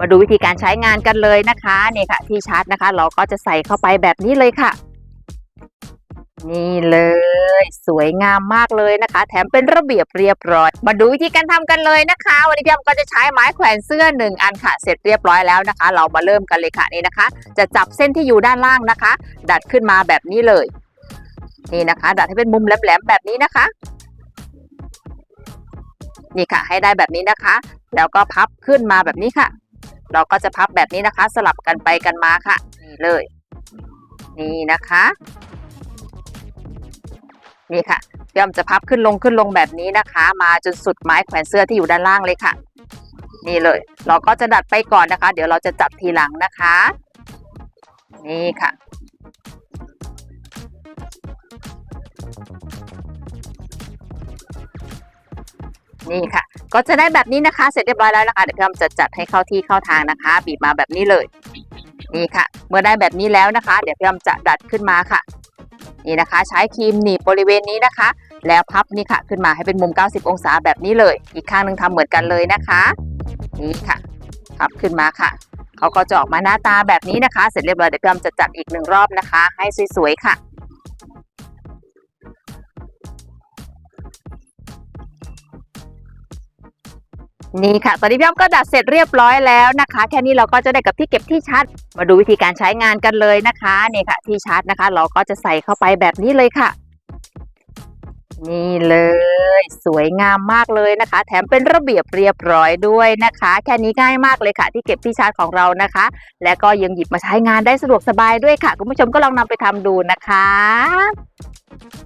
มาดูวิธีการใช้งานกันเลยนะคะนี่ค่ะ ที่ชาร์จนะคะ เราก็จะใส่เข้าไปแบบนี้เลยค่ะ นี่เลย สวยงามมากเลยนะคะ แถมเป็นระเบียบเรียบร้อย มาดูวิธีการทำกันเลยนะคะ วันนี้พี่อ้ำก็จะใช้ไม้แขวนเสื้อหนึ่งอันค่ะ เสร็จเรียบร้อยแล้วนะคะ เรามาเริ่มกันเลยค่ะนี่นะคะ จะจับเส้นที่อยู่ด้านล่างนะคะ ดัดขึ้นมาแบบนี้เลย นี่นะคะ ดัดให้เป็นมุมแหลมๆแบบนี้นะคะนี่ค่ะ ให้ได้แบบนี้นะคะ แล้วก็พับขึ้นมาแบบนี้ค่ะ เราก็จะพับแบบนี้นะคะ สลับกันไปกันมาค่ะ นี่เลย นี่นะคะ นี่ค่ะพี่อ้อมจะพับขึ้นลงขึ้นลงแบบนี้นะคะ มาจนสุดไม้แขวนเสื้อที่อยู่ด้านล่างเลยค่ะ นี่เลย เราก็จะดัดไปก่อนนะคะ เดี๋ยวเราจะจับทีหลังนะคะ นี่ค่ะ นี่ค่ะ ก็จะได้แบบนี้นะคะ เสร็จเรียบร้อยแล้วนะคะ เดี๋ยวพี่อ้อมจะจัดให้เข้าที่เข้าทางนะคะ บีบมาแบบนี้เลย นี่ค่ะ เมื่อได้แบบนี้แล้วนะคะ เดี๋ยวพี่อ้อมจะดัดขึ้นมาค่ะ นี่นะคะ ใช้ครีมหนีบบริเวณนี้นะคะ แล้วพับนี่ค่ะ ขึ้นมาให้เป็นมุม 90 องศาแบบนี้เลย อีกข้างหนึ่งทำเหมือนกันเลยนะคะ นี่ค่ะ พับขึ้นมาค่ะเขาก็จะออกมาหน้าตาแบบนี้นะคะ เสร็จเรียบร้อยเดี๋ยวพี่อ้อมจะจัดอีกหนึ่งรอบนะคะ ให้สวยๆค่ะ นี่ค่ะ ตอนนี้พี่อ้อมก็ดัดเสร็จเรียบร้อยแล้วนะคะ แค่นี้เราก็จะได้กับที่เก็บที่ชาร์จ มาดูวิธีการใช้งานกันเลยนะคะ นี่ค่ะ ที่ชาร์จนะคะ เราก็จะใส่เข้าไปแบบนี้เลยค่ะ นี่เลย สวยงามมากเลยนะคะ แถมเป็นระเบียบเรียบร้อยด้วยนะคะ แค่นี้ง่ายมากเลยค่ะ ที่เก็บที่ชาร์จของเรานะคะ และก็ยังหยิบมาใช้งานได้สะดวกสบายด้วยค่ะ คุณผู้ชมก็ลองนำไปทำดูนะคะ